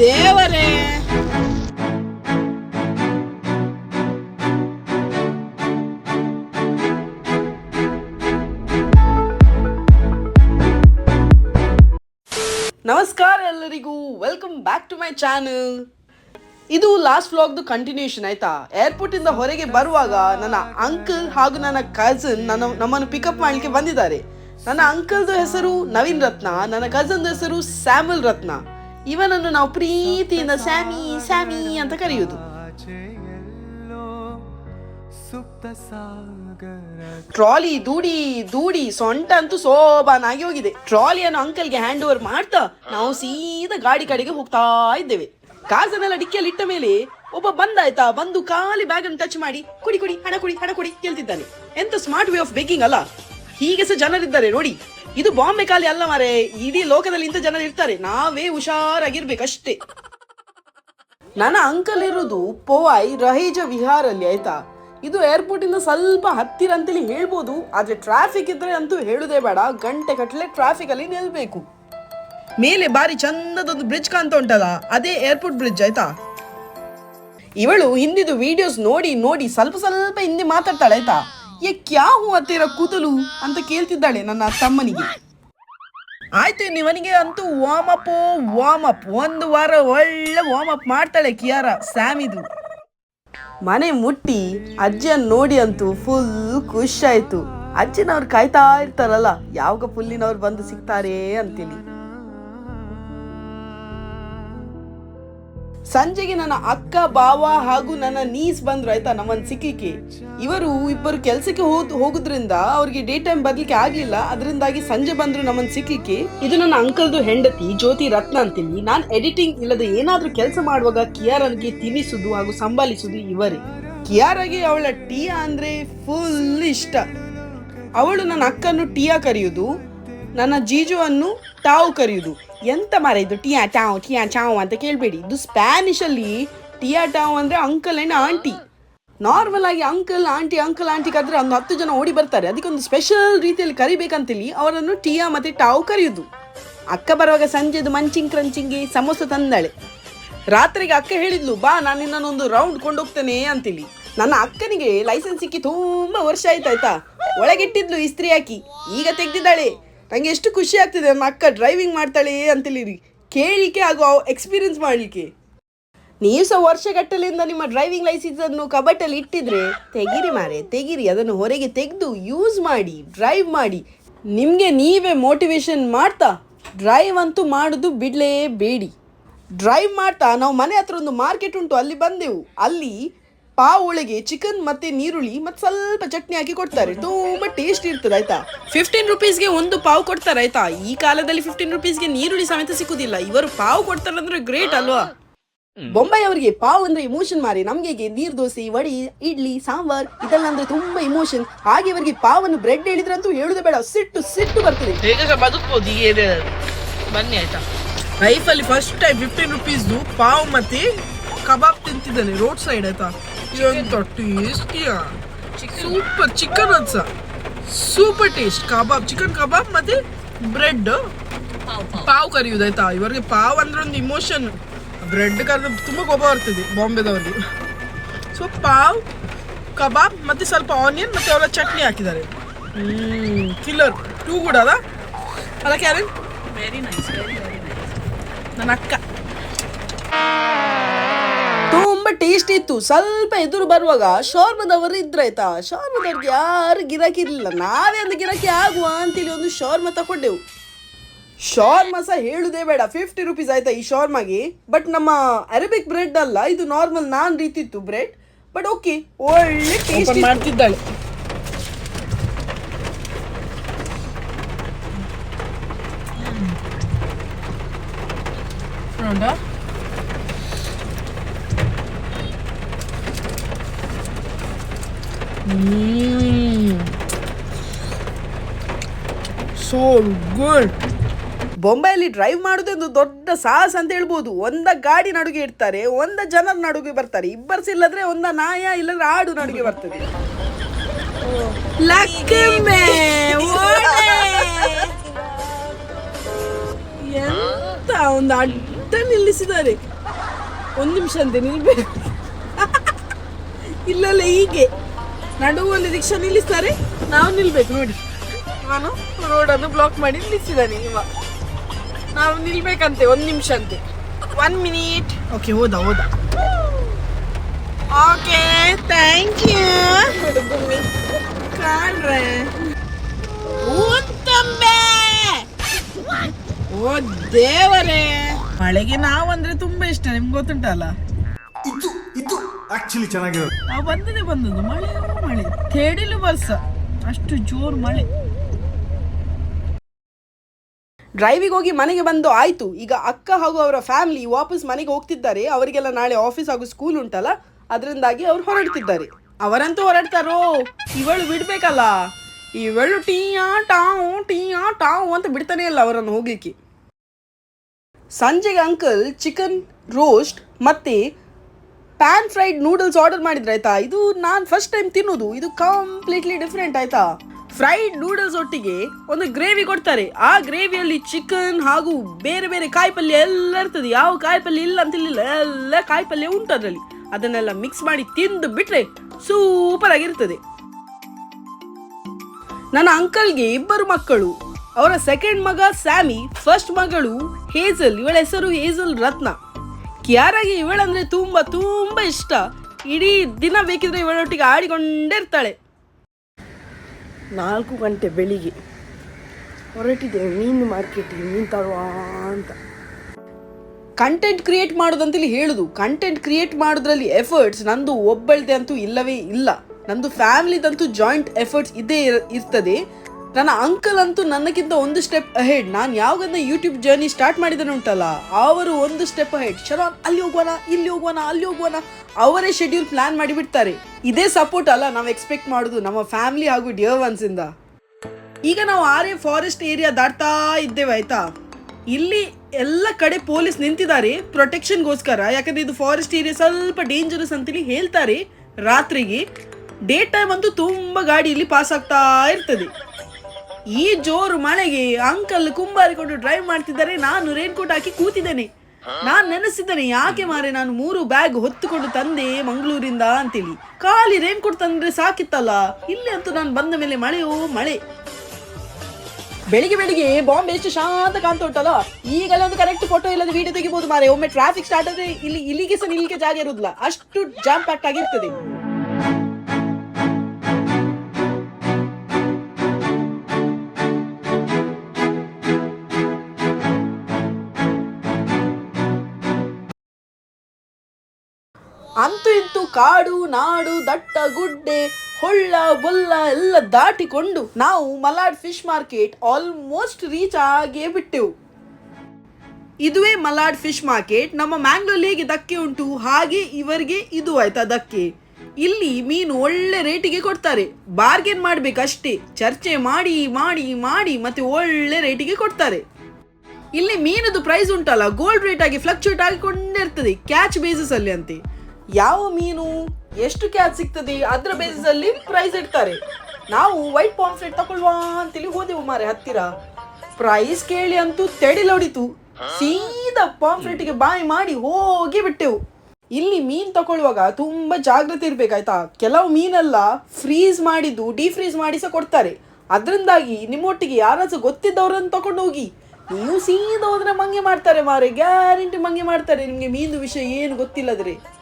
ದೇವರೇ. ನಮಸ್ಕಾರ ಎಲ್ಲರಿಗೂ. Welcome back to my channel ಇದು ಲಾಸ್ಟ್ ವ್ಲಾಗ್ದು ಕಂಟಿನ್ಯೂಷನ್ ಆಯ್ತಾ? ಏರ್ಪೋರ್ಟ್ ಇಂದ ಹೊರಗೆ ಬರುವಾಗ ನನ್ನ ಅಂಕಲ್ ಹಾಗೂ ನನ್ನ ಕಸಿನ್ ನನ್ನ, ನಮ್ಮನ್ನು ಪಿಕಪ್ ಮಾಡಲಿಕ್ಕೆ ಬಂದಿದ್ದಾರೆ. ನನ್ನ ಅಂಕಲ್ದು ಹೆಸರು ನವೀನ್ ರತ್ನ, ನನ್ನ ಕಝನ್ದು ಹೆಸರು ಸ್ಯಾಮಲ್ ರತ್ನ. ಇವನನ್ನು ನಾವು ಪ್ರೀತಿಯಿಂದ ಸ್ಯಾಮಿ ಸ್ಯಾಮಿ ಅಂತ ಕರೆಯುವುದು. ಟ್ರಾಲಿ ದೂಡಿ ದೂಡಿ ಸೊಂಟ ಅಂತೂ ಸೋಬಾನಾಗಿ ಹೋಗಿದೆ. ಟ್ರಾಲಿಯನ್ನು ಅಂಕಲ್ಗೆ ಹ್ಯಾಂಡ್ ಓವರ್ ಮಾಡ್ತಾ ನಾವು ಸೀದಾ ಗಾಡಿ ಕಡೆಗೆ ಹೋಗ್ತಾ ಇದ್ದೇವೆ. ಕಾಸನ್ನೆಲ್ಲ ಡಿಕ್ಕಿಯಲ್ಲಿ ಇಟ್ಟ ಮೇಲೆ ಒಬ್ಬ ಬಂದಾಯ್ತಾ ಬಂದು ಖಾಲಿ ಬ್ಯಾಗ್ ಅನ್ನು ಟಚ್ ಮಾಡಿ ಕುಡಿ ಕುಡಿ ಹಣ ಕುಡಿ ಹಣ ಕುಡಿ ಕೇಳ್ತಿದ್ದಾನೆ. ಎಂತ ಸ್ಮಾರ್ಟ್ ವೇ ಆಫ್ ಬೇಕಿಂಗ್ ಅಲ್ಲ? ಹೀಗೆ ಸಹ ಜನರಿದ್ದಾರೆ ನೋಡಿ. ಇದು ಬಾಂಬೆ ಖಾಲಿ ಅಲ್ಲ ಮಾರೆ. ಇಡೀ ಲೋಕದಲ್ಲಿ ಇಂಥ ಜನರು ಇರ್ತಾರೆ. ನಾವೇ ಹುಷಾರಾಗಿರ್ಬೇಕಷ್ಟೇ. ನನ್ನ ಅಂಕಲ್ ಇರೋದು ಪೋವಾಯ್ ರಹೇಜ ವಿಹಾರಲ್ಲಿ, ಆಯ್ತಾ? ಇದು ಏರ್ಪೋರ್ಟ್ ಇಂದ ಸ್ವಲ್ಪ ಹತ್ತಿರ ಅಂತೇಳಿ ಹೇಳ್ಬೋದು. ಆದ್ರೆ ಟ್ರಾಫಿಕ್ ಇದ್ರೆ ಅಂತೂ ಹೇಳುದೇ ಬೇಡ. ಗಂಟೆ ಕಟ್ಟಲೆ ಟ್ರಾಫಿಕ್ ಅಲ್ಲಿ ನಿಲ್ಬೇಕು. ಮೇಲೆ ಬಾರಿ ಚಂದದೊಂದು ಬ್ರಿಡ್ಜ್ ಕಾಣ್ತಾ ಉಂಟಲ್ಲ? ಅದೇ ಏರ್ಪೋರ್ಟ್ ಬ್ರಿಡ್ಜ್ ಆಯ್ತಾ? ಇವಳು ಹಿಂದಿದು ವಿಡಿಯೋಸ್ ನೋಡಿ ನೋಡಿ, ಸ್ವಲ್ಪ ಸ್ವಲ್ಪ ಹಿಂದಿ ಮಾತಾಡ್ತಾಳೆ, ಆಯ್ತಾ? ಏ ಕ್ಯಾ ಹೂ ಅತ್ತೀರ ಕೂದಲು ಅಂತ ಕೇಳ್ತಿದ್ದಾಳೆ ನನ್ನ ತಮ್ಮನಿಗೆ. ಆಯ್ತು ನಿವನಿಗೆ ಅಂತೂ ವಾರ್ಮ್ ಅಪ್ ವಾರ್ಮ್ ಅಪ್ ಒಂದು ವಾರ ಒಳ್ಳೆ ವಾರ್ಮ್ ಅಪ್ ಮಾಡ್ತಾಳೆ ಕಿಯಾರ ಸ್ಯಾಮಿದು. ಮನೆ ಮುಟ್ಟಿ ಅಜ್ಜಿಯನ್ನು ನೋಡಿ ಅಂತೂ ಫುಲ್ ಖುಷಿ ಆಯ್ತು. ಅಜ್ಜಿನವ್ರು ಕಾಯ್ತಾ ಇರ್ತಾರಲ್ಲ ಯಾವಾಗ ಪುಲ್ಲಿನವ್ರು ಬಂದು ಸಿಗ್ತಾರೆ ಅಂತೇಳಿ ಸಂಜೆಗೆ ನನ್ನ ಅಕ್ಕ ಬಾವ ಹಾಗೂ ನನ್ನ ನೀಸ್ ಬಂದ್ರು, ಆಯ್ತಾ, ನಮ್ಮನ್ ಸಿಕ್ಕಿಕ್ಕೆ. ಇವರು ಇಬ್ಬರು ಕೆಲಸಕ್ಕೆ ಹೋದ್, ಹೋಗುದ್ರಿಂದ ಅವ್ರಿಗೆ ಡೇ ಟೈಮ್ ಬರ್ಲಿಕ್ಕೆ ಆಗ್ಲಿಲ್ಲ. ಅದರಿಂದಾಗಿ ಸಂಜೆ ಬಂದ್ರು ನಮ್ಮನ್ ಸಿಕ್ಕಿಕೆ ಇದು ನನ್ನ ಅಂಕಲ್ದು ಹೆಂಡತಿ, ಜ್ಯೋತಿ ರತ್ನ ಅಂತೀನಿ. ನಾನ್ ಎಡಿಟಿಂಗ್ ಇಲ್ಲದ ಏನಾದ್ರೂ ಕೆಲಸ ಮಾಡುವಾಗ ಕಿಯಾರನ್ಗೆ ತಿನ್ನಿಸುದು ಹಾಗೂ ಸಂಭಾಲಿಸುದು ಇವರೇ. ಕಿಯಾರಗೆ ಅವಳ ಟೀ ಅಂದ್ರೆ ಫುಲ್ ಇಷ್ಟ. ಅವಳು ನನ್ನ ಅಕ್ಕನ್ನು ಟಿಯಾ ಕರೆಯುವುದು ನನ್ನ ಜೀಜುವನ್ನು ತಾವು ಕರೆಯುವುದು ಎಂತ ಮರ ಇದು? ಟಿಯಾ ಟಾವ್, ಟಿಯಾ ಚಾವ್ ಅಂತ ಕೇಳಬೇಡಿ. ಇದು ಸ್ಪ್ಯಾನಿಷ್ ಅಲ್ಲಿ ಟಿಯಾ ಟಾವ್ ಅಂದ್ರೆ ಅಂಕಲ್ ಅಂಡ್ ಆಂಟಿ ನಾರ್ಮಲ್ ಆಗಿ ಅಂಕಲ್ ಆಂಟಿ ಅಂಕಲ್ ಆಂಟಿ ಕರೆದ್ರೆ ಒಂದು ಹತ್ತು ಜನ ಓಡಿ ಬರ್ತಾರೆ. ಅದಕ್ಕೆ ಒಂದು ಸ್ಪೆಷಲ್ ರೀತಿಯಲ್ಲಿ ಕರಿಬೇಕಂತೇಳಿ ಅವರನ್ನು ಟಿಯಾ ಮತ್ತೆ ಟಾವ್ ಕರೆಯುವುದು ಅಕ್ಕ ಬರುವಾಗ ಸಂಜೆದು ಮಂಚಿಂಗ್ ಕ್ರಂಚಿಂಗ್ಗೆ ಸಮೋಸ ತಂದಾಳೆ. ರಾತ್ರಿಗೆ ಅಕ್ಕ ಹೇಳಿದ್ಲು, ಬಾ, ನಾನು ನಿನ್ನನ್ನೊಂದು ರೌಂಡ್ ಕೊಂಡೋಗ್ತೇನೆ ಅಂತೇಳಿ ನನ್ನ ಅಕ್ಕನಿಗೆ ಲೈಸೆನ್ಸ್ ಸಿಕ್ಕಿ ತುಂಬಾ ವರ್ಷ ಆಯ್ತಾಯ್ತಾ? ಒಳಗಿಟ್ಟಿದ್ಲು ಇಸ್ತ್ರಿ ಹಾಕಿ ಈಗ ತೆಗ್ದಿದ್ದಾಳೆ. ನಂಗೆ ಎಷ್ಟು ಖುಷಿ ಆಗ್ತಿದೆ ನನ್ನ ಅಕ್ಕ ಡ್ರೈವಿಂಗ್ ಮಾಡ್ತಾಳೆ ಅಂತೇಳಿ ಕೇಳಿಕೆ ಹಾಗೂ ಎಕ್ಸ್ಪೀರಿಯನ್ಸ್ ಮಾಡಲಿಕ್ಕೆ. ನೀವು ಸಹ ವರ್ಷಗಟ್ಟಲೆಯಿಂದ ನಿಮ್ಮ ಡ್ರೈವಿಂಗ್ ಲೈಸೆನ್ಸನ್ನು ಕಬಟ್ಟಲ್ಲಿ ಇಟ್ಟಿದ್ರೆ, ತೆಗಿರಿ ಮಾರೆ, ತೆಗಿರಿ. ಅದನ್ನು ಹೊರಗೆ ತೆಗೆದು ಯೂಸ್ ಮಾಡಿ ಡ್ರೈವ್ ಮಾಡಿ. ನಿಮಗೆ ನೀವೇ ಮೋಟಿವೇಶನ್ ಮಾಡ್ತಾ ಡ್ರೈವ್ ಅಂತೂ ಮಾಡೋದು ಬಿಡಲೇಬೇಡಿ ಡ್ರೈವ್ ಮಾಡ್ತಾ, ನಾವು ಮನೆ ಹತ್ರ ಒಂದು ಮಾರ್ಕೆಟ್ ಉಂಟು, ಅಲ್ಲಿ ಬಂದೆವು. ಅಲ್ಲಿ ಪಾವ್ ಒಳಗೆ ಚಿಕನ್ ಮತ್ತೆ ನೀರುಳ್ಳಿ ಮತ್ತೆ ಸ್ವಲ್ಪ ಚಟ್ನಿ ಹಾಕಿ ಕೊಡ್ತಾರೆ. ತುಂಬಾ ಟೇಸ್ಟ್ ಇರ್ತದೆ ಆಯ್ತಾ? ಫಿಫ್ಟೀನ್ ರುಪೀಸ್ಗೆ ಒಂದು ಪಾವ್ ಕೊಡ್ತಾರೆ ಆಯ್ತಾ? ಈ ಕಾಲದಲ್ಲಿ ಫಿಫ್ಟೀನ್ ರುಪೀಸ್ಗೆ ನೀರುಳ್ಳಿ ಸಮೇತ ಸಿಕ್ಕುದಿಲ್ಲ. ಇವರು ಪಾವ್ ಕೊಡ್ತಾರೆ ಅಂದ್ರೆ ಗ್ರೇಟ್ ಅಲ್ವಾ? ಬೊಂಬೈ ಅವರಿಗೆ ಪಾವ್ ಅಂದ್ರೆ ಇಮೋಷನ್ ಮಾರಿ. ನಮ್ಗೆ ನೀರ್ ದೋಸೆ ವಡಿ ಇಡ್ಲಿ ಸಾಂಬಾರ್ ಇದೆಲ್ಲ ಅಂದ್ರೆ ತುಂಬಾ ಇಮೋಷನ್ ಹಾಗೆ ಅವರಿಗೆ ಪಾವನ್ನು ಬ್ರೆಡ್ ಹೇಳಿದ್ರಂತೂ ಹೇಳುದು ಬೇಡ. ಸಿಟ್ಟು ಸಿಟ್ಟು ಬರ್ತದೆ. ಬದುಕ್ಬೋದು ಈ ಬನ್ನಿ ಆಯ್ತಾ? ಲೈಫಲ್ಲಿ ಫಸ್ಟ್ ಟೈಮ್ ಫಿಫ್ಟೀನ್ ರುಪೀಸ್ದು ಪಾವ್ ಮತ್ತೆ ಕಬಾಬ್ ತಿಂತಿದ್ದಾನೆ ರೋಡ್ ಸೈಡ್ ಆಯ್ತಾ? ಎಂತ ಟೇಸ್ಟಿಯಾ ಸೂಪರ್ ಚಿಕನ್ ಅನ್ಸ? ಸೂಪರ್ ಟೇಸ್ಟ್ ಕಬಾಬ್ ಚಿಕನ್ ಕಬಾಬ್ ಮತ್ತೆ ಬ್ರೆಡ್ ಪಾವ್ ಕರಿಯುವುದಾಯ್ತಾ ಇವರಿಗೆ ಪಾವ್ ಅಂದ್ರೆ ಒಂದು ಇಮೋಷನ್ ಬ್ರೆಡ್ ಕರೆದ್ರೆ ತುಂಬ ಕೋಪ ಬರ್ತದೆ ಬಾಂಬೆದವರಿಗೆ. ಸೊ ಪಾವ್ ಕಬಾಬ್ ಮತ್ತೆ ಸ್ವಲ್ಪ ಆನಿಯನ್ ಮತ್ತೆ ಅವರ ಚಟ್ನಿ ಹಾಕಿದ್ದಾರೆ. ಕಿಲ್ಲರ್ ಟೂ ಕೂಡ ಅದ ಅಲ್ಲ? ಕ್ಯಾರೆನ್ ವೆರಿ ನೈಸ್ ನನ್ನ ಅಕ್ಕ. ತುಂಬಾ ಟೇಸ್ಟ್ ಇತ್ತು. ಸ್ವಲ್ಪ ಎದುರು ಬರುವಾಗ ಶೋರ್ಮದವರು ಇದ್ರಾಯ್ತಾ ಶೋರ್ಮದವ್ರಿಗೆ ಯಾರು ಗಿರಾಕಿ ಇರಲಿಲ್ಲ. ನಾವೇ ಒಂದು ಗಿರಾಕಿ ಆಗುವ ಅಂತೇಳಿ ಒಂದು ಶೋರ್ಮ ತಕೊಂಡೆವು. ಶೋರ್ಮ ಸಹ ಹೇಳುದೇ ಬೇಡ. ಫಿಫ್ಟಿ ರುಪೀಸ್ ಆಯ್ತಾ ಈ ಶೋರ್ಮಾಗೆ? ಬಟ್ ನಮ್ಮ ಅರೇಬಿಕ್ ಬ್ರೆಡ್ ಅಲ್ಲ ಇದು ನಾರ್ಮಲ್ ನಾನ್ ರೀತಿ ಇತ್ತು ಬ್ರೆಡ್ ಬಟ್ ಓಕೆ ಒಳ್ಳೆ ಟೇಸ್ಟ್ ಮಾಡ್ತಿದ್ದಾಳೆ. ನೋಡ ಸೋ ಗುಡ್ ಬೊಂಬೈಯಲ್ಲಿ ಡ್ರೈವ್ ಮಾಡೋದೊಂದು ದೊಡ್ಡ ಸಾಹಸ ಅಂತ ಹೇಳ್ಬೋದು. ಒಂದ ಗಾಡಿ ನಡುಗೆ ಇಡ್ತಾರೆ ಒಂದ ಜನರ ನಡುಗೆ ಬರ್ತಾರೆ. ಇಬ್ಬರ್ಸ್ ಇಲ್ಲದ್ರೆ ಒಂದ ನಾಯ ಇಲ್ಲದ್ರೆ ಆಡು ನಡುಗೆ ಬರ್ತದೆ. ಎಂತ ಒಂದು ಅಡ್ಡ ನಿಲ್ಲಿಸಿದ್ದಾರೆ. ಒಂದು ನಿಮಿಷ ಅಂತ ನಿಲ್ಬೇಕು. ಇಲ್ಲಲ್ಲ ಹೀಗೆ. ನಡುವಲ್ಲಿ ರಿಕ್ಷಾ ನಿಲ್ಲಿಸ್ತಾರೆ. ನಾವು ನಿಲ್ಬೇಕು ನೋಡಿ. ನಾನು ರೋಡನ್ನು ಬ್ಲಾಕ್ ಮಾಡಿ ನಿಲ್ಲಿಸಿದ್ದಾನೆ ಇವ. ನಾವು ನಿಲ್ಬೇಕಂತೆ ಒಂದು ನಿಮಿಷ ಅಂತೆ. ಒನ್ ಮಿನಿಟ್ ಓಕೆ ಹೋದ ಹೋದ. ಓಕೆ ಥ್ಯಾಂಕ್ ಯು ಕಾಣ್ರೆ. ಊತ್ತಂಬೆ ಓ ದೇವರೇ. ಮಳೆಗೆ ನಾವಂದ್ರೆ ತುಂಬಾ ಇಷ್ಟ ನಿಮ್ಗೆ ಗೊತ್ತುಂಟಲ್ಲ? ಇದು ಇದು ಆಕ್ಚುಲಿ ಚೆನ್ನಾಗಿರೋದು. ನಾವು ಬಂದದೆ ಬಂದದ್ದು ಮಳೆ ಮಳೆ. ತೇಡಿಲು ಬರ್ಸ ಅಷ್ಟು ಜೋರು ಮಳೆ. ಡ್ರೈವಿಗೆ ಹೋಗಿ ಮನೆಗೆ ಬಂದು ಆಯಿತು. ಈಗ ಅಕ್ಕ ಹಾಗೂ ಅವರ ಫ್ಯಾಮಿಲಿ ವಾಪಸ್ ಮನೆಗೆ ಹೋಗ್ತಿದ್ದಾರೆ. ಅವರಿಗೆಲ್ಲ ನಾಳೆ ಆಫೀಸ್ ಹಾಗೂ ಸ್ಕೂಲ್ ಉಂಟಲ್ಲ? ಅದರಿಂದಾಗಿ ಅವ್ರು ಹೊರಡ್ತಿದ್ದಾರೆ. ಅವರಂತೂ ಹೊರಡ್ತಾರೋ? ಇವಳು ಬಿಡ್ಬೇಕಲ್ಲ? ಇವಳು ಟೀಯಾ ಟಾವು ಟೀಯಾ ಟಾವು ಅಂತ ಬಿಡ್ತಾನೆ ಇಲ್ಲ ಅವರನ್ನು ಹೋಗ್ಲಿಕ್ಕೆ. ಸಂಜೆಗೆ ಅಂಕಲ್ ಚಿಕನ್ ರೋಸ್ಟ್ ಮತ್ತೆ ಪ್ಯಾನ್ ಫ್ರೈಡ್ ನೂಡಲ್ಸ್ ಆರ್ಡರ್ ಮಾಡಿದ್ರೆ, ಆಯ್ತಾ? ಇದು ನಾನು ಫಸ್ಟ್ ಟೈಮ್ ತಿನ್ನೋದು. ಇದು ಕಂಪ್ಲೀಟ್ಲಿ ಡಿಫ್ರೆಂಟ್ ಆಯ್ತಾ? ಫ್ರೈಡ್ ನೂಡಲ್ಸ್ ಒಟ್ಟಿಗೆ ಒಂದು ಗ್ರೇವಿ ಕೊಡ್ತಾರೆ. ಆ ಗ್ರೇವಿಯಲ್ಲಿ ಚಿಕನ್ ಹಾಗೂ ಬೇರೆ ಬೇರೆ ಕಾಯಿ ಪಲ್ಯ ಎಲ್ಲ ಇರ್ತದೆ. ಯಾವ ಕಾಯಿ ಪಲ್ಯ ಇಲ್ಲ ಅಂತಿಲ್ಲ ಎಲ್ಲ ಕಾಯಿ ಪಲ್ಯ ಉಂಟು ಅದರಲ್ಲಿ. ಅದನ್ನೆಲ್ಲ ಮಿಕ್ಸ್ ಮಾಡಿ ತಿಂದು ಬಿಟ್ರೆ ಸೂಪರ್ ಆಗಿರ್ತದೆ. ನನ್ನ ಅಂಕಲ್ಗೆ ಇಬ್ಬರು ಮಕ್ಕಳು. ಅವರ ಸೆಕೆಂಡ್ ಮಗ ಸ್ಯಾಮಿ ಫಸ್ಟ್ ಮಗಳು ಹೇಜಲ್, ಇವಳ ಹೆಸರು ಹೇಜಲ್ ರತ್ನ. ಕ್ಯಾರಾಗಿ ಇವಳಂದ್ರೆ ತುಂಬಾ ತುಂಬಾ ಇಷ್ಟ. ಇಡೀ ದಿನ ಬೇಕಿದ್ರೆ ಇವಳೊಟ್ಟಿಗೆ ಆಡಿಕೊಂಡೇ ಇರ್ತಾಳೆ. ನಾಲ್ಕು ಗಂಟೆ ಬೆಳಿಗ್ಗೆ ಹೊರಟಿದ್ದೇವೆ ಮೀನು ಮಾರ್ಕೆಟಿಗೆ, ಮೀನು ತರುವ ಅಂತ. ಕಂಟೆಂಟ್ ಕ್ರಿಯೇಟ್ ಮಾಡೋದಂತೇಳಿ ಹೇಳುದು. ಕಂಟೆಂಟ್ ಕ್ರಿಯೇಟ್ ಮಾಡೋದ್ರಲ್ಲಿ ಎಫರ್ಟ್ಸ್ ನಂದು ಒಬ್ಬಳದೆ ಅಂತೂ ಇಲ್ಲವೇ ಇಲ್ಲ. ನಂದು ಫ್ಯಾಮಿಲಿದಂತೂ ಜಾಯಿಂಟ್ ಎಫರ್ಟ್ಸ್ ಇದ್ದೇ ಇರ್- ಇರ್ತದೆ. ನನ್ನ ಅಂಕಲ್ ಅಂತೂ ನನ್ನಕ್ಕಿಂತ ಒಂದು ಸ್ಟೆಪ್ ಅಹೆಡ್ ನಾನು ಯಾವಾಗ ಯೂಟ್ಯೂಬ್ ಜರ್ನಿ ಸ್ಟಾರ್ಟ್ ಮಾಡಿದನು ಉಂಟಲ್ಲ, ಅವರು ಒಂದು ಸ್ಟೆಪ್ ಅಹೆಡ್ ಶರಾನ್ ಅಲ್ಲಿ ಹೋಗೋಣ ಇಲ್ಲಿ ಹೋಗೋಣ ಅಲ್ಲಿ ಹೋಗೋಣ ಅವರೇ ಶೆಡ್ಯೂಲ್ ಪ್ಲಾನ್ ಮಾಡಿಬಿಡ್ತಾರೆ ಇದೇ ಸಪೋರ್ಟ್ ಅಲ್ಲ ನಾವು ಎಕ್ಸ್ಪೆಕ್ಟ್ ಮಾಡೋದು, ನಮ್ಮ ಫ್ಯಾಮಿಲಿ ಹಾಗೂ ಡಿಯರ್ ಒನ್ಸ್ ಇಂದ. ಈಗ ನಾವು ಆರೆ ಫಾರೆಸ್ಟ್ ಏರಿಯಾ ದಾಟ್ತಾ ಇದ್ದೇವೆ, ಆಯ್ತಾ? ಇಲ್ಲಿ ಎಲ್ಲ ಕಡೆ ಪೊಲೀಸ್ ನಿಂತಿದ್ದಾರೆ ಪ್ರೊಟೆಕ್ಷನ್ಗೋಸ್ಕರ ಯಾಕಂದ್ರೆ ಇದು ಫಾರೆಸ್ಟ್ ಏರಿಯಾ ಸ್ವಲ್ಪ ಡೇಂಜರಸ್ ಅಂತೇಳಿ ಹೇಳ್ತಾರೆ, ರಾತ್ರಿಗೆ. ಡೇ ಟೈಮ್ ಅಂತೂ ತುಂಬಾ ಗಾಡಿ ಇಲ್ಲಿ ಪಾಸ್ ಆಗ್ತಾ ಇರ್ತದೆ. ಈ ಜೋರು ಮಳೆಗೆ ಅಂಕಲ್ ಕುಂಬಾರಿಕೊಂಡು ಡ್ರೈವ್ ಮಾಡ್ತಿದ್ದಾರೆ, ನಾನು ರೈನ್ ಕೋಟ್ ಹಾಕಿ ಕೂತಿದ್ದೇನೆ. ನಾನು ನೆನೆಸಿದ್ದೇನೆ, ಯಾಕೆ ಮಾರೆ ನಾನು ಮೂರು ಬ್ಯಾಗ್ ಹೊತ್ತುಕೊಂಡು ತಂದೆ ಮಂಗಳೂರಿಂದ ಅಂತೇಳಿ. ಖಾಲಿ ರೇನ್ಕೋಟ್ ತಂದ್ರೆ ಸಾಕಿತ್ತಲ್ಲ, ಇಲ್ಲಿ ಅಂತೂ ನಾನು ಬಂದ ಮೇಲೆ ಮಳೆಯೋ ಮಳೆ. ಬೆಳಿಗ್ಗೆ ಬೆಳಿಗ್ಗೆ ಬಾಂಬೆ ಎಷ್ಟು ಶಾಂತ ಕಾಣ್ತಾ ಉಂಟಲ್ಲ, ಈಗಲ್ಲ ಒಂದು ಕರೆಕ್ಟ್ ಫೋಟೋ ಇಲ್ಲದ ವಿಡಿಯೋ ತೆಗಿಬಹುದು ಮಾರೆ. ಒಮ್ಮೆ ಟ್ರಾಫಿಕ್ ಸ್ಟಾರ್ಟ್ ಆದ್ರೆ ಇಲ್ಲಿ ಇಲ್ಲಿಗೆ ಸಹ ನಿಲ್ಲಿಗೆ ಜಾಗ ಇರುದಿಲ್ಲ. ಅಷ್ಟು ಜಾಮ್ ಆಗಿರ್ತದೆ. ಅಂತೂ ಇಂತೂ ಕಾಡು, ನಾಡು, ದಟ್ಟ, ಗುಡ್ಡೆ, ಹೊಳ್ಳ, ಬೊಲ್ಲ ಎಲ್ಲ ದಾಟಿಕೊಂಡು ನಾವು Malad fish market almost reach ಆಗೇ ಬಿಟ್ಟೆವು. ಇದುವೇ ಮಲಾಡ್ ಫಿಶ್ ಮಾರ್ಕೆಟ್ ನಮ್ಮ ಮ್ಯಾಂಗ್ಳೂರ್ ಹೇಗೆ ಧಕ್ಕೆ ಉಂಟು, ಹಾಗೆ ಇವರಿಗೆ ಇದು ಆಯ್ತಾ ಧಕ್ಕೆ ಇಲ್ಲಿ ಮೀನು ಒಳ್ಳೆ ರೇಟಿಗೆ ಕೊಡ್ತಾರೆ. ಬಾರ್ಗೇನ್ ಮಾಡ್ಬೇಕಷ್ಟೇ. ಚರ್ಚೆ ಮಾಡಿ ಮಾಡಿ ಮಾಡಿ ಮತ್ತೆ ಒಳ್ಳೆ ರೇಟಿಗೆ ಕೊಡ್ತಾರೆ. ಇಲ್ಲಿ ಮೀನದು ಪ್ರೈಸ್ ಉಂಟಲ್ಲ ಗೋಲ್ಡ್ ರೇಟ್ ಆಗಿ ಫ್ಲಕ್ಚುಯೇಟ್ ಆಗಿಕೊಂಡೇ ಇರ್ತದೆ ಕ್ಯಾಚ್ ಬೇಸಿಸ್ ಅಲ್ಲಿ ಅಂತೆ. ಯಾವ ಮೀನು, ಎಷ್ಟು ಕ್ಯಾಚ್ ಸಿಗ್ತದೆ, ಅದರ ಬೇಸಿಸ್ ಅಲ್ಲಿ ಪ್ರೈಸ್ ಇಡ್ತಾರೆ. ನಾವು ವೈಟ್ ಪಾಂಫ್ಲೆಟ್ ತಕೊಳ್ವಾ ಅಂತೇಳಿ ಹೋದೆವು ಮಾರೆ ಹತ್ತಿರ. ಪ್ರೈಸ್ ಕೇಳಿ ಅಂತೂ ತೆಡಿಲೊಡಿತು. ಸೀದಾ ಪಾಂಪ್ಲೆಟ್ಗೆ ಬಾಯಿ ಮಾಡಿ ಹೋಗಿ ಬಿಟ್ಟೆವು. ಇಲ್ಲಿ ಮೀನ್ ತಕೊಳ್ಳುವಾಗ ತುಂಬಾ ಜಾಗ್ರತೆ ಇರ್ಬೇಕಾಯ್ತಾ? ಕೆಲವು ಮೀನೆಲ್ಲ ಫ್ರೀಸ್ ಮಾಡಿದ್ದು ಡಿಫ್ರೀಸ್ ಮಾಡಿ ಸಹ ಕೊಡ್ತಾರೆ. ಅದರಿಂದಾಗಿ ನಿಮ್ಮೊಟ್ಟಿಗೆ ಯಾರಾದ್ರೂ ಗೊತ್ತಿದ್ದವ್ರನ್ನ ತಕೊಂಡು ಹೋಗಿ. ನೀವು ಸೀದಾ ಹೋದ್ರೆ ಮಂಗೆ ಮಾಡ್ತಾರೆ ಮಾರೆ ಗ್ಯಾರಂಟಿ ಮಂಗೆ ಮಾಡ್ತಾರೆ. ನಿಮ್ಗೆ ಮೀನು ವಿಷಯ ಏನು ಗೊತ್ತಿಲ್ಲದ್ರೆ.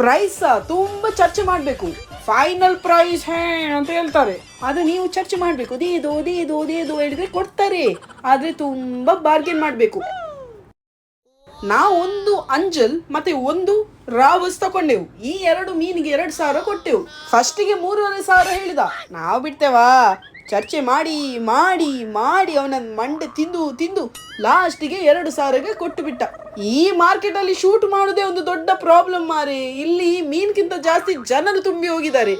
ಪ್ರೈಸ್ ತುಂಬಾ ಚರ್ಚೆ ಮಾಡಬೇಕು. ಫೈನಲ್ ಪ್ರೈಸ್ ಹೇ ಅಂತ ಹೇಳ್ತಾರೆ. ಆದ್ರೆ ನೀವು ಚರ್ಚೆ ಮಾಡಬೇಕು. ದೀದು ದೀದು ದೀದು ಹೇಳಿದ್ರೆ ಕೊಡ್ತಾರೆ. ಆದ್ರೆ ತುಂಬಾ ಬಾರ್ಗೇನ್ ಮಾಡಬೇಕು. ನಾವು ಒಂದು ಅಂಜಲ್ ಮತ್ತೆ ಒಂದು ರಾವಸ್ ತಕೊಂಡೆವು. ಈ ಎರಡು ಮೀನಿಗೆ ಎರಡು ಸಾವಿರ ಕೊಟ್ಟೆವು. ಫಸ್ಟಿಗೆ ಮೂರುವರೆ ಸಾವಿರ ಹೇಳಿದ. ನಾವು ಬಿಡ್ತೇವಾ? ಚರ್ಚೆ ಮಾಡಿ ಮಾಡಿ ಮಾಡಿ ಅವನ ಮಂಡೆ ತಿಂದು ತಿಂದು ಲಾಸ್ಟಿಗೆ ಎರಡು ಸಾವಿರಕ್ಕೆ ಕೊಟ್ಟು ಬಿಟ್ಟ. ಈ ಮಾರ್ಕೆಟ್ ಅಲ್ಲಿ ಶೂಟ್ ಮಾಡೋದೇ ಒಂದು ದೊಡ್ಡ ಪ್ರಾಬ್ಲಮ್ ಮಾರಿ. ಇಲ್ಲಿ ಮೀನ್ಗಿಂತ ಜಾಸ್ತಿ ಜನರು ತುಂಬಿ ಹೋಗಿದ್ದಾರೆ.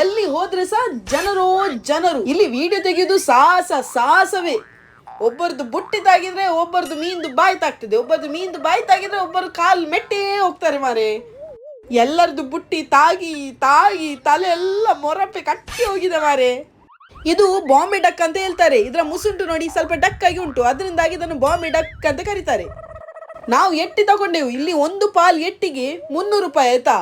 ಎಲ್ಲಿ ಹೋದ್ರೆ ಸಹ ಜನರೋ ಜನರು. ಇಲ್ಲಿ ವಿಡಿಯೋ ತೆಗೆಯೋದು ಸಾಹಸ, ಸಾಹಸವೇ. ಒಬ್ಬರದು ಬುಟ್ಟಿ ತಾಗಿದ್ರೆ ಒಬ್ಬರದು ಮೀನ್ದು ಬಾಯಿ ತಾಗ್ತದೆ. ಒಬ್ಬರದು ಮೀನ್ದು ಬಾಯಿ ತಾಗಿದ್ರೆ ಒಬ್ಬರು ಕಾಲು ಮೆಟ್ಟೇ ಹೋಗ್ತಾರೆ ಮಾರೆ. ಎಲ್ಲರದು ಬುಟ್ಟಿ ತಾಗಿ ತಾಗಿ ತಲೆ ಎಲ್ಲ ಮೊರಪೆ ಕಟ್ಟಿ ಹೋಗಿದೆ ಮಾರೆ. ಇದು ಬಾಂಬೆ ಡಕ್ ಅಂತ ಹೇಳ್ತಾರೆ. ಇದರ ಮುಸುಂಟು ನೋಡಿ ಸ್ವಲ್ಪ ಡಕ್ ಆಗಿ ಉಂಟು. ಅದರಿಂದಾಗಿ ಇದನ್ನು ಬಾಂಬೆ ಡಕ್ ಅಂತ ಕರೀತಾರೆ. ನಾವು ಎಟ್ಟಿ ತಗೊಂಡೆವು. ಇಲ್ಲಿ ಒಂದು ಪಾಲ್ ಎಟ್ಟಿಗೆ ಮುನ್ನೂರು ರೂಪಾಯಿ ಆಯ್ತಾ?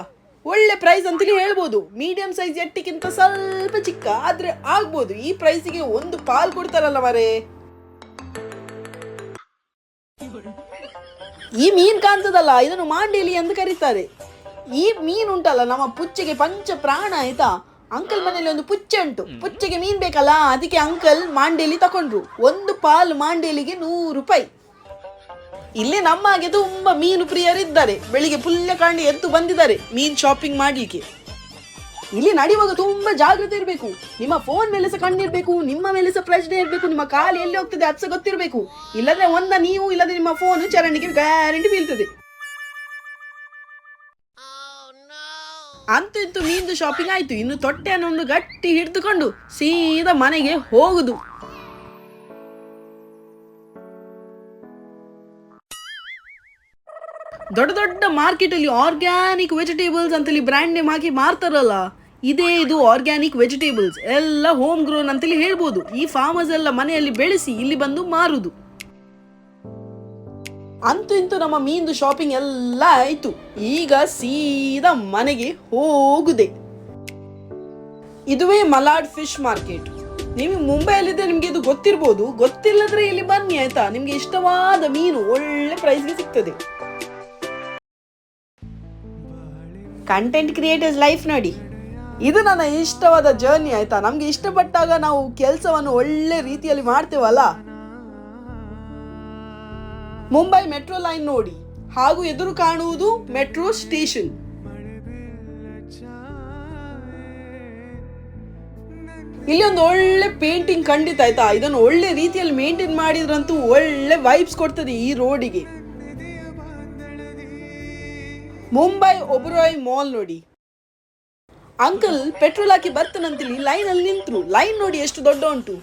ಒಳ್ಳೆ ಪ್ರೈಸ್ ಅಂತಲೇ ಹೇಳ್ಬೋದು. ಮೀಡಿಯಂ ಸೈಜ್ ಎಟ್ಟಿಗಿಂತ ಸ್ವಲ್ಪ ಚಿಕ್ಕ. ಆದ್ರೆ ಆಗ್ಬೋದು. ಈ ಪ್ರೈಸಿಗೆ ಒಂದು ಪಾಲ್ ಕೊಡ್ತಾರಲ್ಲ ಮರೆ. ಈ ಮೀನ್ ಕಾಣ್ತದಲ್ಲ? ಇದನ್ನು ಮಾಂಡೇಲಿ ಎಂದು ಕರೀತಾರೆ. ಈ ಮೀನ್ ಉಂಟಲ್ಲ, ನಮ್ಮ ಪುಚ್ಚೆಗೆ ಪಂಚ ಪ್ರಾಣ ಆಯ್ತಾ? ಅಂಕಲ್ ಮನೆಯಲ್ಲಿ ಒಂದು ಪುಚ್ಚೆ ಉಂಟು. ಪುಚ್ಚೆಗೆ ಮೀನ್ ಬೇಕಲ್ಲ ಅದಕ್ಕೆ ಅಂಕಲ್ ಮಾಂಡೇಲಿ ತಕೊಂಡ್ರು. ಒಂದು ಪಾಲ್ ಮಾಂಡೇಲಿಗೆ ನೂರು ರೂಪಾಯಿ. ಇಲ್ಲಿ ನಮ್ಮ ಹಾಗೆ ತುಂಬಾ ಮೀನು ಪ್ರಿಯರಿದ್ದಾರೆ. ಬೆಳಿಗ್ಗೆ ಪುಲ್ಯ ಕಾಂಡಿ ಎದ್ದು ಬಂದಿದ್ದಾರೆ ಮೀನ್ ಶಾಪಿಂಗ್ ಮಾಡ್ಲಿಕ್ಕೆ. ಇಲ್ಲಿ ನಡೆಯುವಾಗ ತುಂಬಾ ಜಾಗ್ರತೆ ಇರಬೇಕು. ನಿಮ್ಮ ಫೋನ್ ಮೇಲೆ ಸಹ ಕಣ್ಣಿರ್ಬೇಕು ನಿಮ್ಮ ಮೇಲೆ ಸಹ ಪ್ರಶ್ನೆ ಇರಬೇಕು ನಿಮ್ಮ ಕಾಲು ಎಲ್ಲಿ ಹೋಗ್ತದೆ ಅದು ಸಹ ಗೊತ್ತಿರಬೇಕು. ಇಲ್ಲದ್ರೆ ಒಂದ ನೀವು ಇಲ್ಲದ್ರೆ ನಿಮ್ಮ ಫೋನ್ ಚರಣಿಗೆ ಗ್ಯಾರಂಟಿ ಬೀಳ್ತದೆ. ಅಂತೂ ಇಂತೂ ಮೀನ್ದು ಶಾಪಿಂಗ್ ಆಯ್ತು. ಇನ್ನು ತೊಟ್ಟೆಯನ್ನು ಗಟ್ಟಿ ಹಿಡಿದುಕೊಂಡು ಸೀದಾ ಮನೆಗೆ ಹೋಗುದು. ದೊಡ್ಡ ದೊಡ್ಡ ಮಾರ್ಕೆಟ್ ಅಲ್ಲಿ ಆರ್ಗ್ಯಾನಿಕ್ ವೆಜಿಟೇಬಲ್ಸ್ ಅಂತೇಳಿ ಬ್ರ್ಯಾಂಡ್ ನೇಮ್ ಹಾಕಿ ಮಾರ್ತಾರಲ್ಲ, ಇದೇ ಇದು ಆರ್ಗ್ಯಾನಿಕ್ ವೆಜಿಟೇಬಲ್ಸ್ ಎಲ್ಲ ಹೋಮ್ ಗ್ರೋನ್ ಅಂತೇಳಿ ಹೇಳ್ಬೋದು. ಈ ಫಾರ್ಮರ್ಸ್ ಎಲ್ಲ ಮನೆಯಲ್ಲಿ ಬೆಳೆಸಿ ಇಲ್ಲಿ ಬಂದು ಮಾರುದು. ಅಂತೂ ಇಂತೂ ನಮ್ಮ ಮೀನ್ದು ಶಾಪಿಂಗ್ ಎಲ್ಲ ಆಯ್ತು. ಈಗ ಸೀದಾ ಮನೆಗೆ ಹೋಗುದೆ. ಇದುವೇ ಮಲಾಡ್ ಫಿಶ್ ಮಾರ್ಕೆಟ್. ನಿಮಗೆ ಮುಂಬೈಯಲ್ಲಿದ್ದರೆ ನಿಮಗೆ ಇದು ಗೊತ್ತಿರ್ಬೋದು. ಗೊತ್ತಿಲ್ಲದ್ರೆ ಇಲ್ಲಿ ಬನ್ನಿ ಆಯ್ತಾ? ನಿಮ್ಗೆ ಇಷ್ಟವಾದ ಮೀನು ಒಳ್ಳೆ ಪ್ರೈಸ್ಗೆ ಸಿಗ್ತದೆ. ಕಂಟೆಂಟ್ ಕ್ರಿಯೇಟರ್ಸ್ ಲೈಫ್ ನೋಡಿ. ಇದು ನನ್ನ ಇಷ್ಟವಾದ ಜರ್ನಿ ಆಯ್ತಾ? ನಮ್ಗೆ ಇಷ್ಟಪಟ್ಟಾಗ ನಾವು ಕೆಲಸವನ್ನು ಒಳ್ಳೆ ರೀತಿಯಲ್ಲಿ ಮಾಡ್ತೇವಲ್ಲ? ಮುಂಬೈ ಮೆಟ್ರೋ ಲೈನ್ ನೋಡಿ. ಹಾಗೂ ಎದುರು ಕಾಣುವುದು ಮೆಟ್ರೋ ಸ್ಟೇಷನ್. ಇಲ್ಲಿ ಒಂದು ಒಳ್ಳೆ ಪೇಂಟಿಂಗ್ ಖಂಡಿತ ಆಯ್ತಾ? ಇದನ್ನು ಒಳ್ಳೆ ರೀತಿಯಲ್ಲಿ ಮೇಂಟೈನ್ ಮಾಡಿದ್ರಂತೂ ಒಳ್ಳೆ ವೈಬ್ಸ್ ಕೊಡ್ತದೆ ಈ ರೋಡಿಗೆ ಮುಂಬೈ ಒಬ್ರಾಯ್ ಮಾಲ್ ನೋಡಿ. ಅಂಕಲ್ ಪೆಟ್ರೋಲ್ ಹಾಕಿ ಲೈನ್ ಅಲ್ಲಿ ನಿಂತರು. ಲೈನ್ ನೋಡಿ ಎಷ್ಟು ದೊಡ್ಡ ಉಂಟು.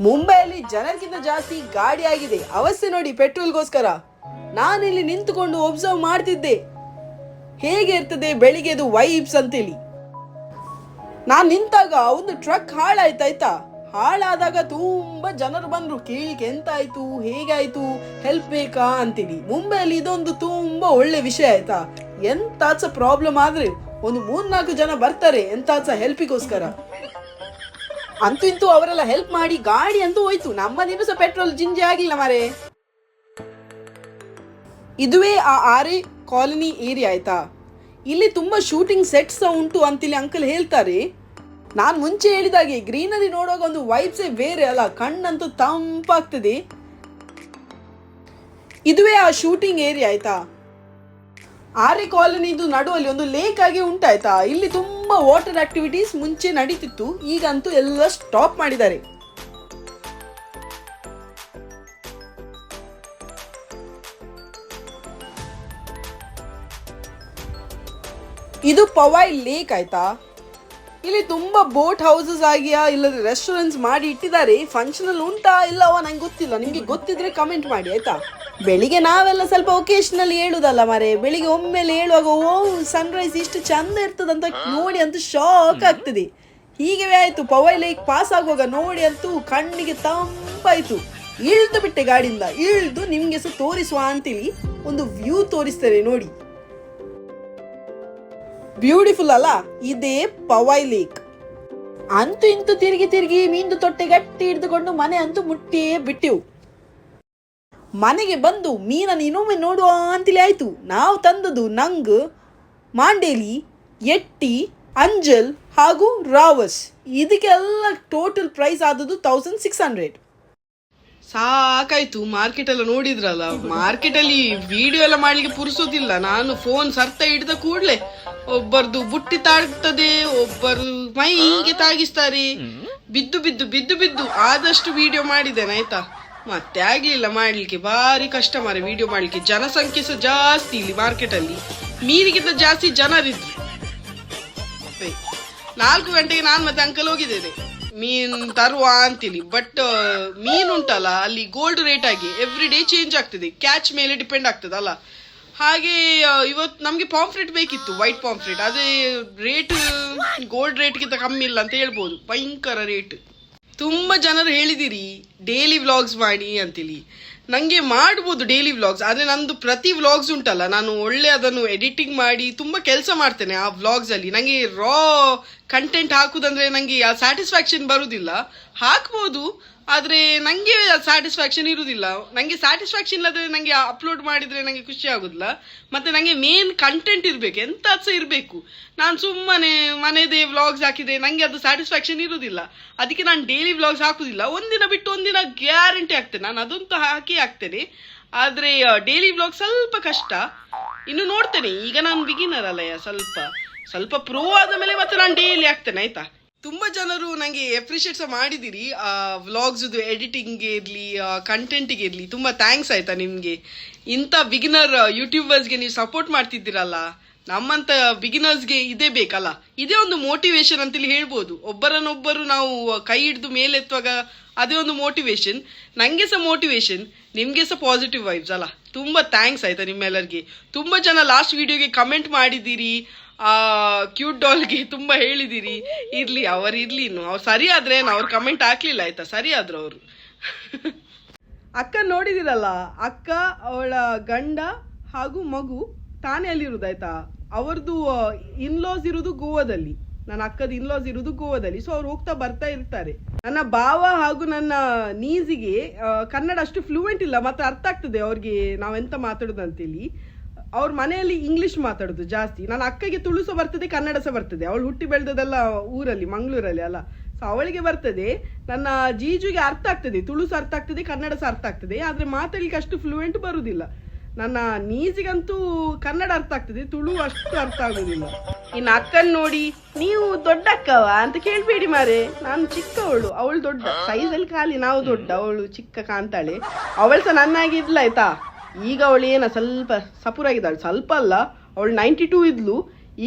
ಮುಂಬೈಯಲ್ಲಿ ಜನರಿಗಿಂತ ಜಾಸ್ತಿ ಗಾಡಿ ಆಗಿದೆ. ಅವಸ್ಥೆ ನೋಡಿ ಪೆಟ್ರೋಲ್ಗೋಸ್ಕರ. ನಾನಿಲ್ಲಿ ನಿಂತುಕೊಂಡು ಒಬ್ಸರ್ವ್ ಮಾಡ್ತಿದ್ದೆ. ಹೇಗೆ ಇರ್ತದೆ ಬೆಳಿಗ್ಗೆದು ವೈಬ್ಸ್ ಅಂತೇಳಿ ನಾನು ನಿಂತಾಗ ಒಂದು ಟ್ರಕ್ ಹಾಳಾಯ್ತಾಯ್ತಾ ಹಾಳಾದಾಗ ತುಂಬಾ ಜನರು ಬಂದ್ರು. ಕೇಳಿಕೆ ಎಂತಾಯ್ತು? ಹೇಗಾಯ್ತು? ಹೆಲ್ಪ್ ಬೇಕಾ ಅಂತೇಳಿ ಮುಂಬೈಯಲ್ಲಿ ಇದೊಂದು ತುಂಬಾ ಒಳ್ಳೆ ವಿಷಯ, ಆಯ್ತಾ? ಎಂತಾಚ ಪ್ರಾಬ್ಲಮ್ ಆದ್ರೆ ಒಂದು ಮೂರ್ನಾಲ್ಕು ಜನ ಬರ್ತಾರೆ ಎಂತಾಚ ಹೆಲ್ಪಿಗೋಸ್ಕರ ಅಂತೂ ಇಂತೂ ಅವರೆಲ್ಲ ಹೆಲ್ಪ್ ಮಾಡಿ ಗಾಡಿ ಅಂತೂ ಹೋಯ್ತು. ನಮ್ಮ ಸಹ ಪೆಟ್ರೋಲ್ ಜಿಂಜೆ ಆಗಿಲ್ಲ ಮಾರೆ. ಇದುವೇ ಆ ಆರೆ ಕಾಲೋನಿ ಏರಿಯಾ ಆಯ್ತಾ? ಇಲ್ಲಿ ತುಂಬಾ ಶೂಟಿಂಗ್ ಸೆಟ್ಸ್ ಉಂಟು ಅಂತಿಲ್ಲಿ ಅಂಕಲ್ ಹೇಳ್ತಾರೆ. ನಾನು ಮುಂಚೆ ಹೇಳಿದಾಗೆ ಗ್ರೀನರಿ ನೋಡುವಾಗ ಒಂದು ವೈಬ್ಸೇ ಬೇರೆ ಅಲ್ಲ, ಕಣ್ಣಂತೂ ತಂಪಾಗ್ತದೆ. ಇದುವೇ ಆ ಶೂಟಿಂಗ್ ಏರಿಯಾ ಆಯ್ತಾ? ಆರೆ ಕಾಲೋನಿದು ನಡುವಲ್ಲಿ ಒಂದು ಲೇಕ್ ಆಗಿ ಉಂಟಾಯ್ತಾ? ಇಲ್ಲಿ ತುಂಬಾ ವಾಟರ್ ಆಕ್ಟಿವಿಟೀಸ್ ಮುಂಚೆ ನಡೀತಿತ್ತು. ಈಗಂತೂ ಎಲ್ಲ ಸ್ಟಾಪ್ ಮಾಡಿದ್ದಾರೆ. ಇದು ಪವಾಯ್ ಲೇಕ್ ಆಯ್ತಾ? ಇಲ್ಲಿ ತುಂಬಾ ಬೋಟ್ ಹೌಸಸ್ ಆಗಿಯಾ, ಇಲ್ಲದ್ರೆ ರೆಸ್ಟೋರೆಂಟ್ಸ್ ಮಾಡಿ ಇಟ್ಟಿದ್ದಾರೆ. ಫಂಕ್ಷನ್ ಅಲ್ಲಿ ಉಂಟಾ, ಇಲ್ಲವಾ, ನಂಗೆ ಗೊತ್ತಿಲ್ಲ. ನಿಮಗೆ ಗೊತ್ತಿದ್ರೆ ಕಮೆಂಟ್ ಮಾಡಿ, ಆಯ್ತಾ? ಬೆಳಿಗ್ಗೆ ನಾವೆಲ್ಲ ಸ್ವಲ್ಪ ಒಕೇಶನಲ್ ಹೇಳುದಲ್ಲ ಮರೆ. ಬೆಳಿಗ್ಗೆ ಒಮ್ಮೆಲೆ ಹೇಳುವಾಗ ಓ ಸನ್ರೈಸ್ ಇಷ್ಟು ಚಂದ ಇರ್ತದಂತ ನೋಡಿ ಅಂತೂ ಶಾಕ್ ಆಗ್ತದೆ. ಹೀಗೆ ಆಯ್ತು ಪವೈ ಲೈಕ್ ಪಾಸ್ ಆಗುವಾಗ ನೋಡಿ ಅಂತೂ ಕಣ್ಣಿಗೆ ತಂಪಾಯ್ತು. ಇಳ್ದು ಬಿಟ್ಟೆ ಗಾಡಿಯಿಂದ ಇಳ್ದು ನಿಮ್ಗೆ ಸಹ ತೋರಿಸುವ ಅಂತೇಳಿ ಒಂದು ವ್ಯೂ ತೋರಿಸ್ತೇನೆ ನೋಡಿ. ಬ್ಯೂಟಿಫುಲ್ ಅಲ್ಲ ಇದೇ ಪವೈ ಲೇಕ್ ಅಂತೂ ಇಂತೂ ತಿರುಗಿ ತಿರುಗಿ ಮೀನು ತೊಟ್ಟೆ ಗಟ್ಟಿ ಹಿಡಿದುಕೊಂಡು ಮನೆ ಅಂತೂ ಮುಟ್ಟಿಯೇ ಬಿಟ್ಟೆವು. ಮನೆಗೆ ಬಂದು ಮೀನನ್ನು ಇನ್ನೊಮ್ಮೆ ನೋಡುವ ಅಂತೇಳಿ ಆಯ್ತು. ನಾವು ತಂದದ್ದು ನಂಗ್ ಮಾಂಡೇಲಿ ಎಟ್ಟಿ ಅಂಜಲ್ ಹಾಗೂ ರಾವಸ್. ಇದಕ್ಕೆಲ್ಲ ಟೋಟಲ್ ಪ್ರೈಸ್ ಆದದ್ದು ತೌಸಂಡ್ ಸಿಕ್ಸ್ ಹಂಡ್ರೆಡ್ ಸಾಕಾಯ್ತು ಮಾರ್ಕೆಟ್ ಎಲ್ಲ ನೋಡಿದ್ರಲ್ಲ. ಮಾರ್ಕೆಟ್ ಅಲ್ಲಿ ವಿಡಿಯೋ ಎಲ್ಲ ಮಾಡ್ಲಿಕ್ಕೆ ಪುರ್ಸೋದಿಲ್ಲ. ನಾನು ಫೋನ್ ಸರ್ತ ಹಿಡಿದ ಕೂಡ್ಲೆ ಒಬ್ಬರದು ಬುಟ್ಟಿ ತಾಗ್ತದೆ ಒಬ್ಬರು ಮೈಗೆ ತಾಗಿಸ್ತಾರೆ. ಬಿದ್ದು ಬಿದ್ದು ಬಿದ್ದು ಬಿದ್ದು ಆದಷ್ಟು ವಿಡಿಯೋ ಮಾಡಿದ್ದೇನೆ ಆಯ್ತಾ? ಮತ್ತೆ ಆಗ್ಲಿಲ್ಲ ಮಾಡ್ಲಿಕ್ಕೆ ಭಾರಿ ಕಷ್ಟ ಮಾರೆ ವಿಡಿಯೋ ಮಾಡ್ಲಿಕ್ಕೆ. ಜನಸಂಖ್ಯೆ ಸಹ ಜಾಸ್ತಿ ಇಲ್ಲಿ ಮಾರ್ಕೆಟ್ ಅಲ್ಲಿ. ಮೀನಿಗಿಂತ ಜಾಸ್ತಿ ಜನರಿದ್ರು. ನಾಲ್ಕು ಗಂಟೆಗೆ ನಾನು ಮತ್ತೆ ಅಂಕಲ್ ಹೋಗಿದ್ದೇನೆ. ಮೀನ್ ತರುವ ಅಂತೀನಿ ಬಟ್ ಮೀನ್ ಉಂಟಲ್ಲ, ಅಲ್ಲಿ ಗೋಲ್ಡ್ ರೇಟ್ ಆಗಿ ಎವ್ರಿ ಡೇ ಚೇಂಜ್ ಆಗ್ತದೆ. ಕ್ಯಾಚ್ ಮೇಲೆ ಡಿಪೆಂಡ್ ಆಗ್ತದೆ ಅಲ್ಲ. ಹಾಗೆ ಇವತ್ತು ನಮಗೆ ಪಾಂಫ್ರೆಟ್ ಬೇಕಿತ್ತು ವೈಟ್ ಪಾಂಫ್ರೆಟ್ ಅದೇ ರೇಟ್ ಗೋಲ್ಡ್ ರೇಟ್ಗಿಂತ ಕಮ್ಮಿ ಇಲ್ಲ ಅಂತ ಹೇಳ್ಬೋದು. ಭಯಂಕರ ರೇಟ್ ತುಂಬ ಜನರು ಹೇಳಿದಿರಿ ಡೈಲಿ ವ್ಲಾಗ್ಸ್ ಮಾಡಿ ಅಂತೇಳಿ ನನಗೆ ಮಾಡ್ಬೋದು ಡೈಲಿ ವ್ಲಾಗ್ಸ್ ಆದರೆ ನಂದು ಪ್ರತಿ ವ್ಲಾಗ್ಸ್ ಉಂಟಲ್ಲ, ನಾನು ಒಳ್ಳೆ ಅದನ್ನು ಎಡಿಟಿಂಗ್ ಮಾಡಿ ತುಂಬ ಕೆಲಸ ಮಾಡ್ತೇನೆ ಆ ವ್ಲಾಗ್ಸಲ್ಲಿ ನನಗೆ ರಾ ಕಂಟೆಂಟ್ ಹಾಕುದಂದ್ರೆ ನನಗೆ ಆ ಸ್ಯಾಟಿಸ್ಫ್ಯಾಕ್ಷನ್ ಬರುವುದಿಲ್ಲ ಹಾಕ್ಬೋದು, ಆದರೆ ನನಗೆ ಸ್ಯಾಟಿಸ್ಫ್ಯಾಕ್ಷನ್ ಇರುವುದಿಲ್ಲ ನನಗೆ ಸ್ಯಾಟಿಸ್ಫ್ಯಾಕ್ಷನ್ ಇಲ್ಲದ್ರೆ ನನಗೆ ಅಪ್ಲೋಡ್ ಮಾಡಿದರೆ ನನಗೆ ಖುಷಿ ಆಗೋದಿಲ್ಲ. ಮತ್ತು ನನಗೆ ಮೇನ್ ಕಂಟೆಂಟ್ ಇರಬೇಕು ಎಂತ ಸಹ ಇರಬೇಕು. ನಾನು ಸುಮ್ಮನೆ ಮನೆದೇ ವ್ಲಾಗ್ಸ್ ಹಾಕಿದೆ ನನಗೆ ಅದು ಸ್ಯಾಟಿಸ್ಫ್ಯಾಕ್ಷನ್ ಇರುವುದಿಲ್ಲ ಅದಕ್ಕೆ ನಾನು ಡೈಲಿ ವ್ಲಾಗ್ಸ್ ಹಾಕುವುದಿಲ್ಲ ಒಂದಿನ ಬಿಟ್ಟು ಒಂದಿನ ಗ್ಯಾರಂಟಿ ಆಗ್ತೇನೆ ನಾನು ಅದಂತೂ ಹಾಕಿ ಹಾಕ್ತೇನೆ. ಆದರೆ ಡೈಲಿ ವ್ಲಾಗ್ ಸ್ವಲ್ಪ ಕಷ್ಟ. ಇನ್ನು ನೋಡ್ತೇನೆ. ಈಗ ನಾನು ಬಿಗಿನರ್ ಅಲ್ಲಯ್ಯ ಸ್ವಲ್ಪ. ಸ್ವಲ್ಪ ಪ್ರೂವ್ ಆದ ಮೇಲೆ ಮತ್ತೆ ನಾನು ಡೈಲಿ ಆಗ್ತೇನೆ ಆಯ್ತಾ? ತುಂಬ ಜನರು ನನಗೆ ಎಪ್ರಿಷಿಯೇಟ್ ಸಹ ಮಾಡಿದ್ದೀರಿ ವ್ಲಾಗ್ಸ್ದು ಎಡಿಟಿಂಗ್ಗೆ ಇರಲಿ ಕಂಟೆಂಟಿಗೆ ಇರಲಿ, ತುಂಬ ಥ್ಯಾಂಕ್ಸ್ ಆಯ್ತಾ ನಿಮಗೆ. ಇಂಥ ಬಿಗಿನರ್ ಯೂಟ್ಯೂಬರ್ಸ್ಗೆ ನೀವು ಸಪೋರ್ಟ್ ಮಾಡ್ತಿದ್ದೀರಲ್ಲ ನಮ್ಮಂಥ ಬಿಗಿನರ್ಸ್ಗೆ ಇದೇ ಬೇಕಲ್ಲ? ಇದೇ ಒಂದು ಮೋಟಿವೇಶನ್ ಅಂತೇಳಿ ಹೇಳ್ಬೋದು. ಒಬ್ಬರನ್ನೊಬ್ಬರು ನಾವು ಕೈ ಹಿಡಿದು ಮೇಲೆತ್ತುವಾಗ ಅದೇ ಒಂದು ಮೋಟಿವೇಶನ್ ನನಗೆ ಸಹ ಮೋಟಿವೇಶನ್ ನಿಮಗೆ ಸಹ ಪಾಸಿಟಿವ್ ವೈಬ್ಸ್ ಅಲ್ಲ. ತುಂಬ ಥ್ಯಾಂಕ್ಸ್ ಆಯ್ತಾ ನಿಮ್ಮೆಲ್ಲರಿಗೆ. ತುಂಬ ಜನ ಲಾಸ್ಟ್ ವಿಡಿಯೋಗೆ ಕಮೆಂಟ್ ಮಾಡಿದ್ದೀರಿ. ಆ ಕ್ಯೂಟ್ ಡಾಲ್ಗೆ ತುಂಬ ಹೇಳಿದಿರಿ. ಇರಲಿ, ಅವರು ಇರಲಿ. ಇನ್ನು ಅವ್ರು ಸರಿ ಆದ್ರೆ ಅವ್ರು ಕಮೆಂಟ್ ಹಾಕ್ಲಿಲ್ಲ, ಆಯ್ತಾ? ಸರಿ ಆದ್ರು ಅವರು. ಅಕ್ಕ ನೋಡಿದಿರಲ್ಲ, ಅಕ್ಕ, ಅವಳ ಗಂಡ ಹಾಗೂ ಮಗು ತಾನೆಯಲ್ಲಿರುವುದು ಆಯ್ತಾ ಅವ್ರದ್ದು ಇನ್ಲಾಸ್ ಇರುವುದು ಗೋವಾದಲ್ಲಿ. ನನ್ನ ಅಕ್ಕದ ಇನ್ಲಾಸ್ ಇರುವುದು ಗೋವಾದಲ್ಲಿ. ಸೊ ಅವ್ರು ಹೋಗ್ತಾ ಬರ್ತಾ ಇರ್ತಾರೆ. ನನ್ನ ಭಾವ ಹಾಗೂ ನನ್ನ ನೀಸಿಗೆ ಕನ್ನಡ ಅಷ್ಟು ಫ್ಲೂಯೆಂಟ್ ಇಲ್ಲ. ಮತ್ತೆ ಅರ್ಥ ಆಗ್ತದೆ ಅವ್ರಿಗೆ ನಾವೆಂತ ಮಾತಾಡೋದು ಅಂತೇಳಿ ಅವ್ರ ಮನೆಯಲ್ಲಿ ಇಂಗ್ಲಿಷ್ ಮಾತಾಡೋದು ಜಾಸ್ತಿ. ನನ್ನ ಅಕ್ಕಗೆ ತುಳುಸ ಬರ್ತದೆ ಕನ್ನಡ ಸಹ ಬರ್ತದೆ. ಅವಳು ಹುಟ್ಟಿ ಬೆಳೆದದೆಲ್ಲ ಊರಲ್ಲಿ, ಮಂಗಳೂರಲ್ಲಿ ಅಲ್ಲ. ಸೊ ಅವಳಿಗೆ ಬರ್ತದೆ. ನನ್ನ ಜೀಜುಗೆ ಅರ್ಥ ಆಗ್ತದೆ. ತುಳುಸ ಅರ್ಥ ಆಗ್ತದೆ ಕನ್ನಡ ಸಹ ಅರ್ಥ ಆಗ್ತದೆ. ಆದರೆ ಮಾತಾಡಲಿಕ್ಕೆ ಅಷ್ಟು ಫ್ಲೂಯೆಂಟ್ ಬರುವುದಿಲ್ಲ ನನ್ನ ನೀಸಿಗಂತೂ ಕನ್ನಡ ಅರ್ಥ ಆಗ್ತದೆ, ತುಳು ಅಷ್ಟು ಅರ್ಥ ಆಗುದಿಲ್ಲ. ಇನ್ನು ಅಕ್ಕನ್ ನೋಡಿ, ನೀವು ದೊಡ್ಡ ಅಕ್ಕವ? ಅಂತ ಕೇಳ್ಬೇಡಿ ಮಾರೆ. ನಾನು ಚಿಕ್ಕವಳು, ಅವಳು ದೊಡ್ಡ. ಸೈಜಲ್ಲಿ ಖಾಲಿ, ನಾವು ದೊಡ್ಡ. ಅವಳು ಚಿಕ್ಕ ಕಾಣ್ತಾಳೆ ಅವಳು ಸಹ ನನ್ನಾಗಿ ಈಗ ಅವಳು ಏನ ಸ್ವಲ್ಪ ಸಪುರಾಗಿದ್ದಾಳೆ. ಸ್ವಲ್ಪ ಅಲ್ಲ, ಅವಳು ನೈಂಟಿ ಟೂ ಇದ್ಲು.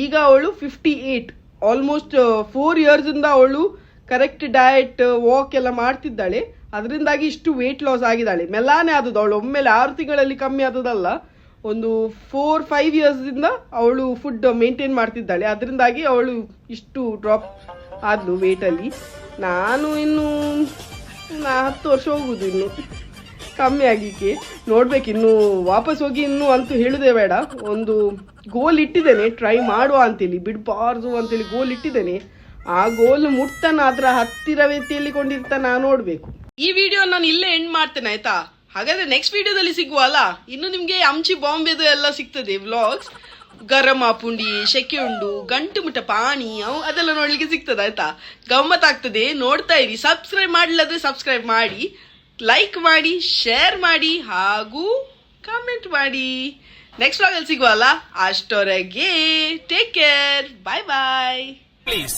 ಈಗ ಅವಳು ಫಿಫ್ಟಿ ಏಯ್ಟ್ ಆಲ್ಮೋಸ್ಟ್ ಫೋರ್ ಇಯರ್ಸಿಂದ ಅವಳು ಕರೆಕ್ಟ್ ಡಯಟ್ ವಾಕ್ ಎಲ್ಲ ಮಾಡ್ತಿದ್ದಾಳೆ. ಅದರಿಂದಾಗಿ ಇಷ್ಟು ವೆಯ್ಟ್ ಲಾಸ್ ಆಗಿದ್ದಾಳೆ. ಮೆಲ್ಲಾನೆ ಆದದ್ದು ಅವಳು, ಒಮ್ಮೆಲೆ ಆರು ತಿಂಗಳಲ್ಲಿ ಕಮ್ಮಿ ಆದದಲ್ಲ ಒಂದು ಫೋರ್ ಫೈವ್ ಇಯರ್ಸಿಂದ ಅವಳು ಫುಡ್ ಮೇಂಟೈನ್ ಮಾಡ್ತಿದ್ದಾಳೆ. ಅದರಿಂದಾಗಿ ಅವಳು ಇಷ್ಟು ಡ್ರಾಪ್ ಆದ್ಲು ವೆಯ್ಟಲ್ಲಿ ನಾನು ಇನ್ನು ಹತ್ತು ವರ್ಷ ಹೋಗುದು ಇನ್ನು. ಕಮ್ಮಿ ಆಗಲಿಕ್ಕೆ ನೋಡ್ಬೇಕು, ಇನ್ನು ವಾಪಸ್ ಹೋಗಿ ಇನ್ನು ಅಂತೂ ಹೇಳುದೇ ಬೇಡ. ಒಂದು ಗೋಲ್ ಇಟ್ಟಿದ್ದೇನೆ ಟ್ರೈ ಮಾಡುವ ಅಂತೇಳಿ ಬಿಡಬಾರ್ದು ಅಂತೇಳಿ ಗೋಲ್ ಇಟ್ಟಿದ್ದೇನೆ. ಆ ಗೋಲ್ ಮುಟ್ತಾನ ಅದರ ಹತ್ತಿರವೇ ತೇಲಿಕೊಂಡಿರ್ತಾನ ನೋಡ್ಬೇಕು. ಈ ವಿಡಿಯೋ ನಾನು ಇಲ್ಲೇ ಎಂಡ್ ಮಾಡ್ತೇನೆ, ಆಯ್ತಾ? ಹಾಗಾದ್ರೆ ನೆಕ್ಸ್ಟ್ ವಿಡಿಯೋದಲ್ಲಿ ಸಿಗುವ ಅಲ್ಲ? ಇನ್ನು ನಿಮಗೆ ಅಂಚಿ ಬಾಂಬೆದು ಎಲ್ಲ ಸಿಗ್ತದೆ ವ್ಲಾಗ್ಸ್ ಗರಮ ಪುಂಡಿ, ಶೆಕೆ ಉಂಡು, ಗಂಟು ಮುಟ್ಟ ಪಾಣಿ, ಅವು ಅದೆಲ್ಲ ನೋಡ್ಲಿಕ್ಕೆ ಸಿಗ್ತದೆ, ಆಯ್ತಾ? ಗಮ್ಮತ್ ಆಗ್ತದೆ ನೋಡ್ತಾ ಇರಿ. ಸಬ್ಸ್ಕ್ರೈಬ್ ಮಾಡಲಾದ್ರೆ ಸಬ್ಸ್ಕ್ರೈಬ್ ಮಾಡಿ. ಲೈಕ್ ಮಾಡಿ ಶೇರ್ ಮಾಡಿ ಹಾಗೂ ಕಾಮೆಂಟ್ ಮಾಡಿ. ನೆಕ್ಸ್ಟ್ ವ್ಲಾಗಲ್ಲಿ ಸಿಗುವಲ್ಲ, ಅಷ್ಟೊರೆಗೆ take care bye bye please